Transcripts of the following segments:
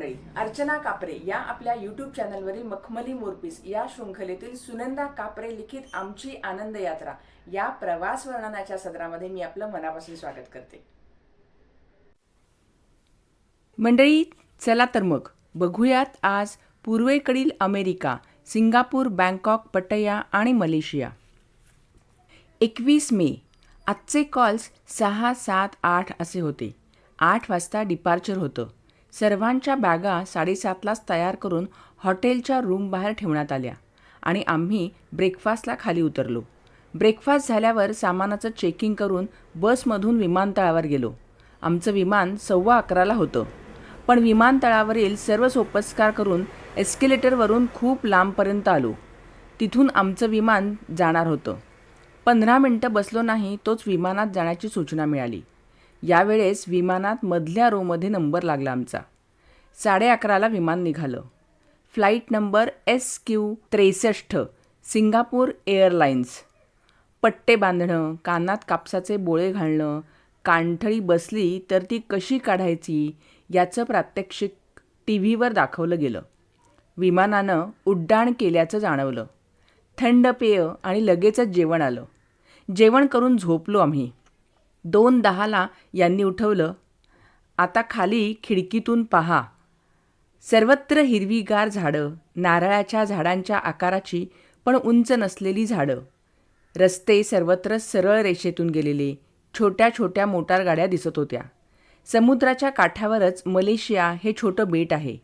मंडळी अर्चना कापरे या आपल्या यूट्यूब चॅनलवरील मखमली मोरपीस या शृंखलेतील सुनंदा कापरे लिखित आमची आनंद यात्रा या प्रवास वर्णनाच्या सदरामध्ये मी आपलं मनापासून स्वागत करते. मंडळी चला तर मग बघूयात आज पूर्वेकडील अमेरिका सिंगापूर बँकॉक पटया आणि मलेशिया. एकवीस मे आजचे कॉल्स सहा सात आठ असे होते. आठ वाजता डिपार्चर होतं. सर्वांच्या बॅगा साडेसातलाच तयार करून हॉटेलच्या रूम बाहेर ठेवण्यात आल्या आणि आम्ही ब्रेकफास्टला खाली उतरलो. ब्रेकफास्ट झाल्यावर सामानाचं चेकिंग करून बसमधून विमानतळावर गेलो. आमचं विमान सव्वा अकराला होतं. पण विमानतळावरील सर्व सोपस्कार करून एस्केलेटरवरून खूप लांबपर्यंत आलो. तिथून आमचं विमान जाणार होतं. पंधरा मिनटं बसलो नाही तोच विमानात जाण्याची सूचना मिळाली. यावेळेस विमानात मधल्या रोमध्ये नंबर लागला आमचा. साडे अकराला विमान निघालं. फ्लाईट नंबर एस क्यू त्रेसष्ट सिंगापूर एअरलाइन्स. पट्टे बांधणं कानात कापसाचे बोळे घालणं कानठळी बसली तर ती कशी काढायची याचं प्रात्यक्षिक टी व्हीवर दाखवलं गेलं. विमानानं उड्डाण केल्याचं जाणवलं. थंड पेय आणि लगेचच जेवण आलं. जेवण करून झोपलो आम्ही. दोन दहाला यांनी उठवलं. आता खाली खिडकीतून पहा. सर्वत्र हिरवीगार झाडं नारळाच्या झाडांच्या आकाराची पण उंच नसलेली झाडं. रस्ते सर्वत्र सरळ रेषेतून गेलेले छोट्या छोट्या मोटारगाड्या दिसत होत्या. समुद्राच्या काठावरच मलेशिया हे छोटं बेट आहे.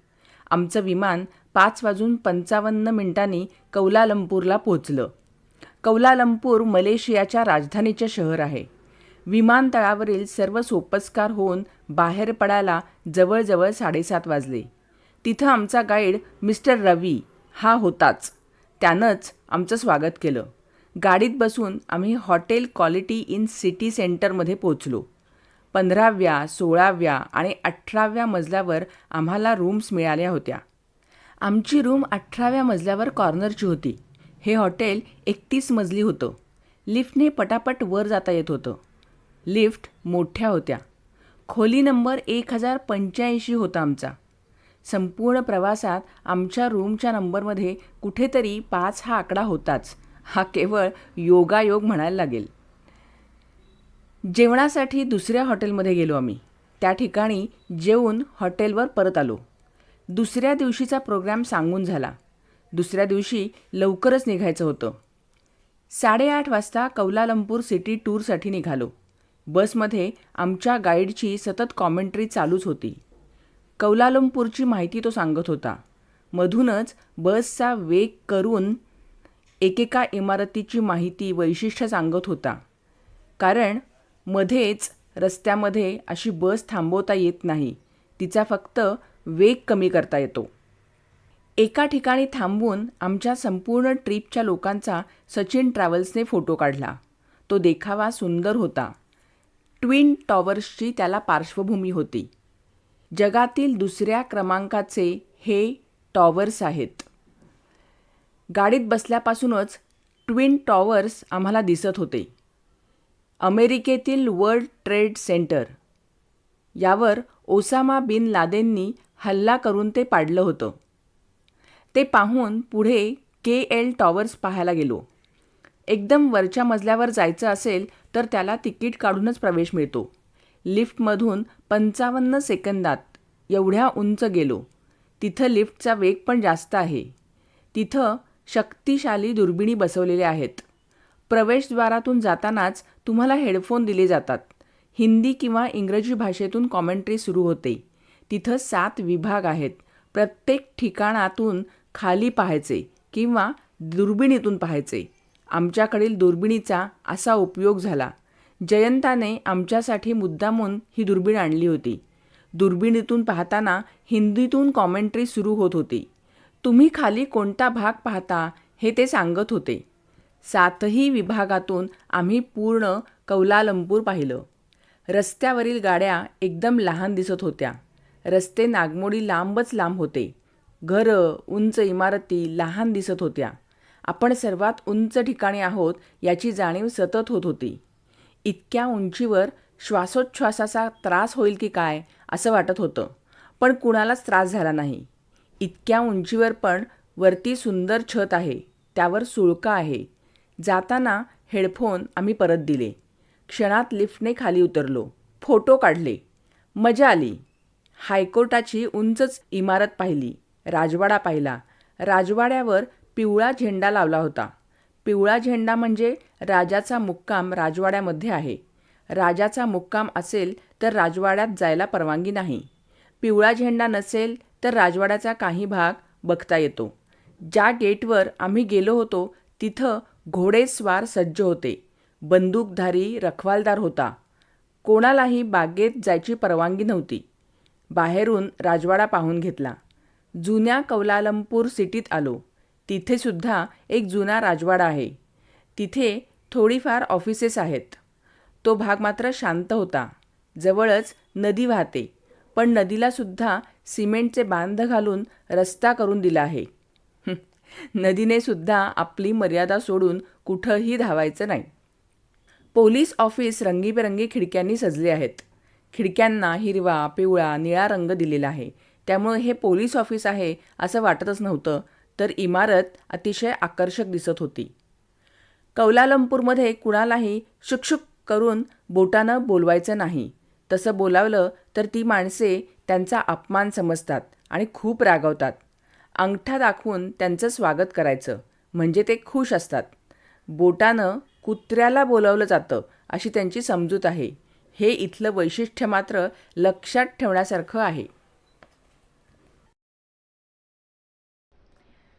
आमचं विमान पाच वाजून पंचावन्न मिनिटांनी कौलालंपूरला पोचलं कौलालंपूर मलेशियाच्या राजधानीचे शहर आहे. विमानतळावरील सर्व सोपस्कार होऊन बाहेर पडायला जवळजवळ साडेसात वाजले. तिथं आमचा गाईड मिस्टर रवी हा होताच. त्यानंच आमचं स्वागत केलं. गाडीत बसून आम्ही हॉटेल क्वालिटी इन सिटी सेंटरमध्ये पोचलो पंधराव्या सोळाव्या आणि अठराव्या मजल्यावर आम्हाला रूम्स मिळाल्या होत्या. आमची रूम अठराव्या मजल्यावर कॉर्नरची होती. हे हॉटेल एकतीस मजली होतं. लिफ्टने पटापट वर जाता येत होतं. लिफ्ट मोठ्या होत्या. खोली नंबर एक हजार पंच्याऐंशी होता आमचा. संपूर्ण प्रवासात आमच्या रूमच्या नंबरमध्ये कुठेतरी पाच हा आकडा होताच. हा केवळ योगायोग म्हणायला लागेल. जेवणासाठी दुसऱ्या हॉटेलमध्ये गेलो आम्ही. त्या ठिकाणी जेवून हॉटेलवर परत आलो. दुसऱ्या दिवशीचा प्रोग्राम सांगून झाला. दुसऱ्या दिवशी लवकरच निघायचं होतं. साडेआठ वाजता कौलालंपूर सिटी टूरसाठी निघालो. बसमध्ये आमच्या गाईडची सतत कॉमेंट्री चालूच होती. कौलालंपूरची माहिती तो सांगत होता. मधूनच बसचा वेग करून एकेका इमारतीची माहिती वैशिष्ट्य सांगत होता. कारण मध्येच रस्त्यामध्ये अशी बस थांबवता येत नाही. तिचा फक्त वेग कमी करता येतो. एका ठिकाणी थांबवून आमच्या संपूर्ण ट्रीपच्या लोकांचा सचिन ट्रॅव्हल्सने फोटो काढला. तो देखावा सुंदर होता. ट्विन टॉवर्सची त्याला पार्श्वभूमी होती. जगातील दुसऱ्या क्रमांकाचे हे टॉवर्स आहेत. गाडीत बसल्यापासूनच ट्विन टॉवर्स आम्हाला दिसत होते. अमेरिकेतील वर्ल्ड ट्रेड सेंटर. यावर ओसामा बिन लादेननी हल्ला करून ते पाडलं होतं. ते पाहून पुढे के एल टॉवर्स पाहायला गेलो. एकदम वरच्या मजल्यावर जायचं असेल तर त्याला तिकीट काढूनच प्रवेश मिळतो. लिफ्टमधून पंचावन्न सेकंदात एवढ्या उंच गेलो. तिथं लिफ्टचा वेग पण जास्त आहे. तिथं शक्तिशाली दुर्बिणी बसवलेल्या आहेत. प्रवेशद्वारातून जातानाच तुम्हाला हेडफोन दिले जातात. हिंदी किंवा इंग्रजी भाषेतून कॉमेंट्री सुरू होते. तिथं सात विभाग आहेत. प्रत्येक ठिकाणातून खाली पाहायचे किंवा दुर्बिणीतून पाहायचे. आमच्याकडील दुर्बिणीचा असा उपयोग झाला. जयंताने आमच्यासाठी मुद्दामून ही दुर्बीण आणली होती. दुर्बिणीतून पाहताना हिंदीतून कॉमेंट्री सुरू होत होती. तुम्ही खाली कोणता भाग पाहता हे ते सांगत होते. सातही विभागातून आम्ही पूर्ण कौलालंपूर पाहिलं. रस्त्यावरील गाड्या एकदम लहान दिसत होत्या. रस्ते नागमोडी लांबच लांब होते. घरं उंच इमारती लहान दिसत होत्या. आपण सर्वात उंच ठिकाणी आहोत याची जाणीव सतत होत होती. इतक्या उंचीवर श्वासोच्छ्वासाचा त्रास होईल की काय असं वाटत होतं. पण कुणालाच त्रास झाला नाही. इतक्या उंचीवर पण वरती सुंदर छत आहे. त्यावर सुळका आहे. जाताना हेडफोन आम्ही परत दिले. क्षणात लिफ्टने खाली उतरलो. फोटो काढले. मजा आली. हायकोर्टाची उंचच इमारत पाहिली. राजवाडा पाहिला. राजवाड्यावर पिवळा झेंडा लावला होता. पिवळा झेंडा म्हणजे राजाचा मुक्काम राजवाड्यामध्ये आहे. राजाचा मुक्काम असेल तर राजवाड्यात जायला परवानगी नाही. पिवळा झेंडा नसेल तर राजवाड्याचा काही भाग बघता येतो. ज्या गेटवर आम्ही गेलो होतो तिथं घोडेस्वार सज्ज होते. बंदूकधारी रखवालदार होता. कोणालाही बागेत जायची परवानगी नव्हती. बाहेरून राजवाडा पाहून घेतला. जुन्या कौलालंपूर सिटीत आलो. तिथे सुद्धा एक जुना राजवाडा आहे. तिथे थोडीफार ऑफिसेस आहेत. तो भाग मात्र शांत होता. जवळच नदी वाहते. पण नदीला सुद्धा सिमेंटचे बांध घालून रस्ता करून दिला आहे. नदीने सुद्धा आपली मर्यादा सोडून कुठंही धावायचं नाही. पोलीस ऑफिस रंगीबेरंगी खिडक्यांनी सजले आहेत. खिडक्यांना हिरवा पिवळा निळा रंग दिलेला आहे. त्यामुळे हे पोलीस ऑफिस आहे असं वाटतच नव्हतं. तर इमारत अतिशय आकर्षक दिसत होती. कौलालंपूरमध्ये कुणालाही शुकशुक करून बोटानं बोलवायचं नाही. तसं बोलावलं तर ती माणसे त्यांचा अपमान समजतात आणि खूप रागवतात. अंगठा दाखवून त्यांचं स्वागत करायचं म्हणजे ते खुश असतात. बोटानं कुत्र्याला बोलावलं जातं अशी त्यांची समजूत आहे. हे इथलं वैशिष्ट्य मात्र लक्षात ठेवण्यासारखं आहे.